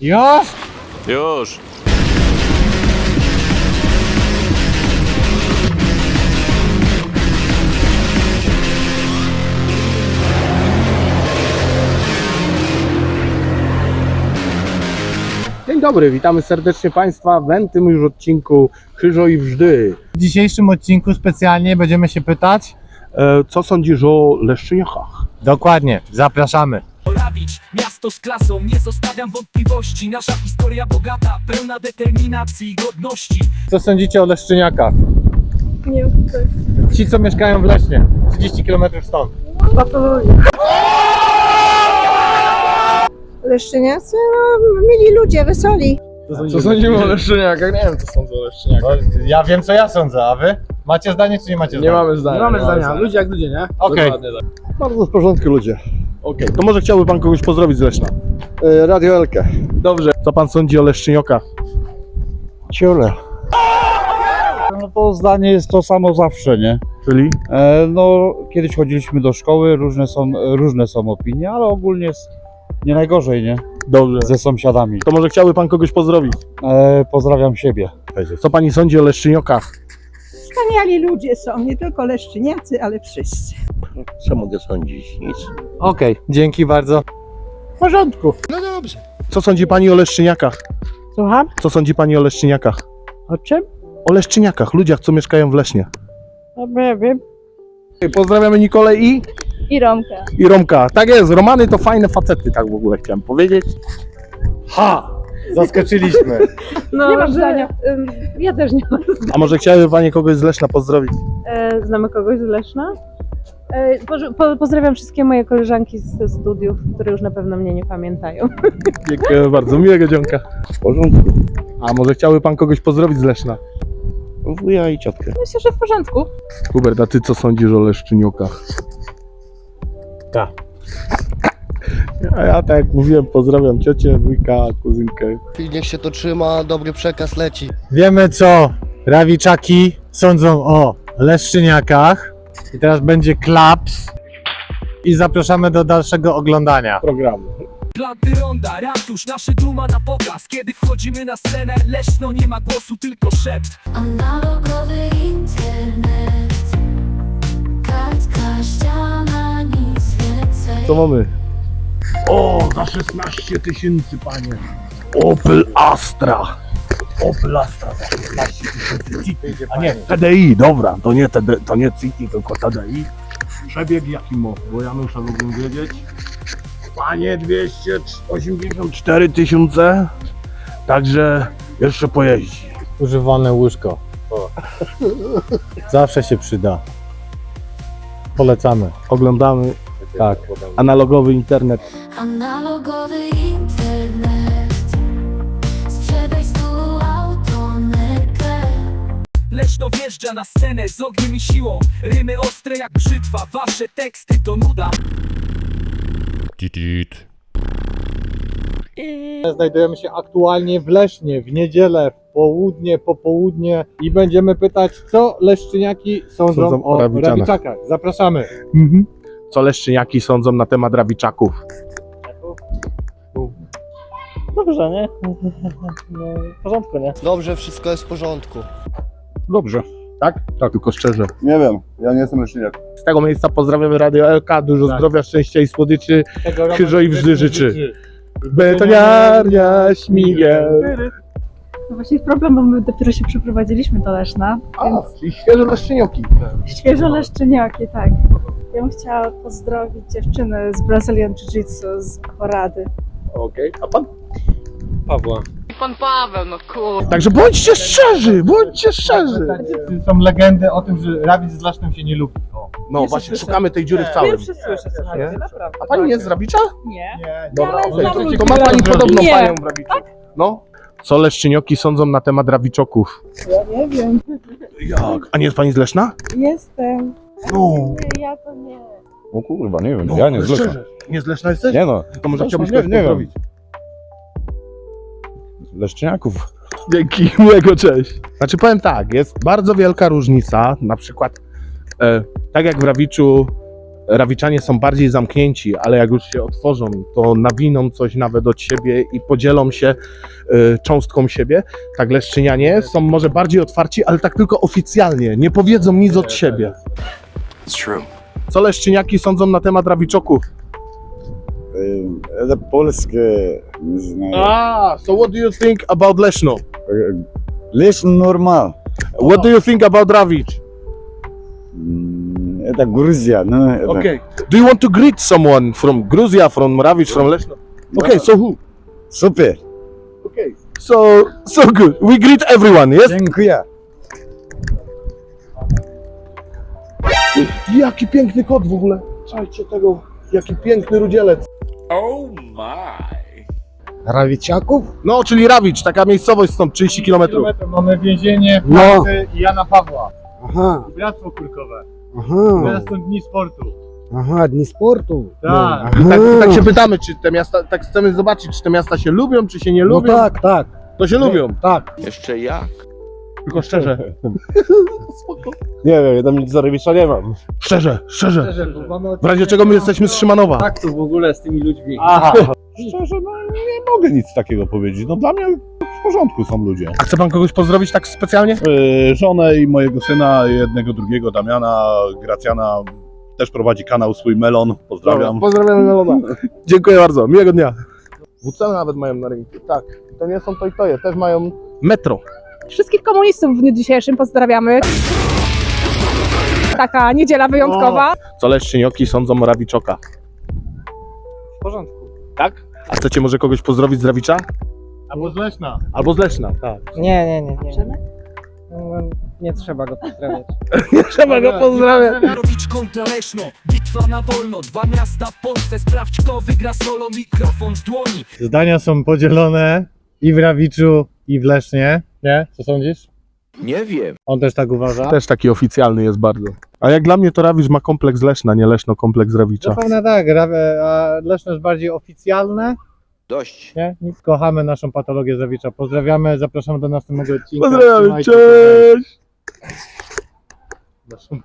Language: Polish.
Już? Już. Dzień dobry, witamy serdecznie Państwa w tym już odcinku Krzyżo i Wżdy. W dzisiejszym odcinku specjalnie będziemy się pytać. E, co sądzisz o Leszczyniachach? Dokładnie, zapraszamy. Miasto z klasą, nie zostawiam wątpliwości Nasza historia bogata, pełna determinacji i godności Co sądzicie o Leszczyniakach? Nie wiem, kto jest. Ci, co mieszkają w Lesznie, 30 km stąd. Leszczyniacy? No, mili ludzie, wesoli. Co sądzimy o Leszczyniakach? Nie wiem, co sądzę o Leszczyniakach. Ja wiem, co ja sądzę, a wy? Macie zdanie, czy nie macie Nie zdania? mamy zdania. Nie mamy zdania, ludzie jak ludzie, nie? Okej. Tak. Bardzo w porządku ludzie. Okej, to może chciałby Pan kogoś pozdrowić z Leszna. E, Radio Elkę. Dobrze. Co Pan sądzi o Leszczyniokach? Ciole. No to zdanie jest to samo zawsze, nie? Czyli? E, no, kiedyś chodziliśmy do szkoły, różne są, różne są opinie, ale ogólnie jest nie najgorzej, nie? Dobrze. Ze sąsiadami. To może chciałby Pan kogoś pozdrowić. E, pozdrawiam siebie. Co Pani sądzi o Leszczyniokach? Wspaniali ludzie są, nie tylko leszczyniacy, ale wszyscy. Co mogę sądzić? Nic. Okej, dzięki bardzo. W porządku. Co sądzi Pani o Leszczyniakach? Słucham? Co sądzi Pani o Leszczyniakach? O czym? O Leszczyniakach, ludziach, co mieszkają w Lesznie. No, nie wiem. Pozdrawiamy Nikolę i, I Romkę. i Romka. Tak jest, Romany to fajne facety, tak w ogóle chciałem powiedzieć. Ha! Zaskoczyliśmy. No, Nie mam że- zdania. ym, Ja też nie mam. A może chciałaby Pani kogoś z Leszna pozdrowić? E, znamy kogoś z Leszna? E, poż- po, pozdrawiam wszystkie moje koleżanki ze studiów, które już na pewno mnie nie pamiętają. Dziękuję bardzo, miłego dzionka. W porządku. A może chciałby Pan kogoś pozdrowić z Leszna? Wuja i ciotkę. Myślę, że w porządku. Hubert, a ty co sądzisz o Leszczyniokach? A ja tak jak mówiłem, pozdrawiam ciocię, wujka, kuzynkę. Niech się to trzyma, dobry przekaz leci. Wiemy, co rawiczaki sądzą o Leszczyniakach. I teraz będzie klaps. I zapraszamy do dalszego oglądania. Programu. Planty ronda, ratusz, nasze duma na pokaz Kiedy wchodzimy na scenę, Leszno nie ma głosu, tylko szept Analogowy internet Kartka, ściana, nic więcej Co mamy? O, za 16 tysięcy, panie. Opel Astra. Opel Astra za 16 tysięcy. A nie, TDI, dobra, to nie, TD, to nie City, tylko TDI. Przebieg jaki mo, bo ja muszę mógłbym wiedzieć. Panie, 284 tysiące. Także jeszcze pojeździ. Używane łóżko. O. Zawsze się przyda. Polecamy. Oglądamy, Tak. analogowy internet. Analogowy internet Sprzedaj stu autonerkę Leszno wjeżdża na scenę z ogniem i siłą Rymy ostre jak brzytwa, wasze teksty to nuda Znajdujemy się aktualnie w Lesznie, w niedzielę, w południe, popołudnie i będziemy pytać, co leszczyniaki sądzą, Sądzą o o Rawiczanach. rawiczakach. Zapraszamy. Mhm. Co Leszczyniaki sądzą na temat rawiczaków? Dobrze, nie? No, w porządku, nie? Dobrze, wszystko jest w porządku. Dobrze. Tak? Tak, tylko szczerze. Nie wiem, ja nie jestem leszczyniak. Z tego miejsca pozdrawiamy Radio LK, dużo Tak. zdrowia, szczęścia i słodyczy. Krzyżo i wżdy życzy. Betoniarnia, śmigieł. No właśnie problem, bo my dopiero się przeprowadziliśmy do Leszna, A, czyli świeże leszczynioki. świeżo Leszczyniaki, tak. Ja bym chciała pozdrowić dziewczyny z Brazilian Jiu-Jitsu z Porady. Okej, a pan? Pawła. Pan Paweł, no kur... Także bądźcie szczerzy, bądźcie szczerzy. Są legendy o tym, że rawic z Lesznem się nie lubi. O. No Pierwszy właśnie, słyszę. szukamy tej dziury w całym. Pierwszy słyszę, słuchajcie, Nie? naprawdę. A pani jest z Rabicza? Nie. Nie, Dobra, ale okej. znam ludzi, To ma pani podobną Nie. panią w Rabiczu. No. Co leszczynioki sądzą na temat rawiczoków? Ja nie wiem. Jak? A nie jest pani z Leszna? Jestem. No. Nie, ja to nie. O kurwa, nie wiem, no ja nie z Leszna. szczerze. Nie z Leszna jesteś? Nie no, To może chciałbyś nie- kogoś nie wiem. pozdrowić. leszczyniaków. Dzięki, miłego, cześć. Znaczy powiem tak, jest bardzo wielka różnica, na przykład e, tak jak w Rawiczu Rawiczanie są bardziej zamknięci, ale jak już się otworzą, to nawiną coś nawet od siebie i podzielą się y, cząstką siebie. Tak leszczynianie są może bardziej otwarci, ale tak tylko oficjalnie. Nie powiedzą nic od siebie. It's true. Co leszczyniaki sądzą na temat rawiczoków? To polskie, nie знаю. Ah, so what do you think about Leszno? Лишь нормал. What do you think about Rawicz? Это Грузия, ну, это... Okay. Do you want to greet someone from Gruzia, from Rawicz, from Leszno? Okay, so who? Супер. Okay. So, so good. We greet everyone, yes? Dziękuję. Jaki piękny kot w ogóle. Czajcie tego, jaki piękny rudzielec. Oh my. Rawiczaków? No, czyli Rawicz, taka miejscowość stąd 30 km. Mamy więzienie No. Pracy i Jana Pawła. Aha, I Bractwo Kurkowe. aha, Teraz są dni sportu. aha, dni sportu. Tak. I tak, tak się pytamy, czy te miasta, tak chcemy zobaczyć, czy te miasta się lubią, czy się nie No lubią. tak, tak, To się lubią. tak. Jeszcze jak? Tylko szczerze. Nie wiem, ja tam nic za Rewicza nie mam. Szczerze, szczerze. W razie czego my jesteśmy z Szymanowa. Tak to w ogóle z tymi ludźmi. Aha. Szczerze, no nie mogę nic takiego powiedzieć. No dla mnie w porządku są ludzie. A chce pan kogoś pozdrowić tak specjalnie? Yy, żonę i mojego syna, jednego drugiego, Damiana, Gracjana, też prowadzi kanał swój Melon. Pozdrawiam. Pozdrawiamy Melona. Dziękuję bardzo, miłego dnia. WC nawet mają na rynku, tak. To nie są to i to je, też mają metro. Wszystkich komunistów w dniu dzisiejszym pozdrawiamy. Taka niedziela wyjątkowa. Co leszczynioki sądzą o Rawiczoka? W porządku. Tak? A chcecie może kogoś pozdrowić z Rawicza? Albo z Leszna. Albo z Leszna, tak. Nie, nie, nie. nie. No, nie trzeba go pozdrawiać. Nie trzeba go pozdrawiać. Kontra Leszno, bitwa na wolno, dwa miasta w Polsce, sprawdź kto wygra solo, mikrofon w dłoni. Zdania są podzielone i w Rawiczu, i w Lesznie. Nie? Co sądzisz? Nie wiem. On też tak uważa? Też taki oficjalny jest bardzo. A jak dla mnie to Rawicz ma kompleks Leszna, nie Leszno kompleks Rawicza. Zapewne tak, Ra- a Leszno jest bardziej oficjalne. Dość. Nie? Kochamy naszą patologię Zawicza. Pozdrawiamy, zapraszamy do następnego odcinka. Pozdrawiamy, Trzymajcie się. cześć! Naszą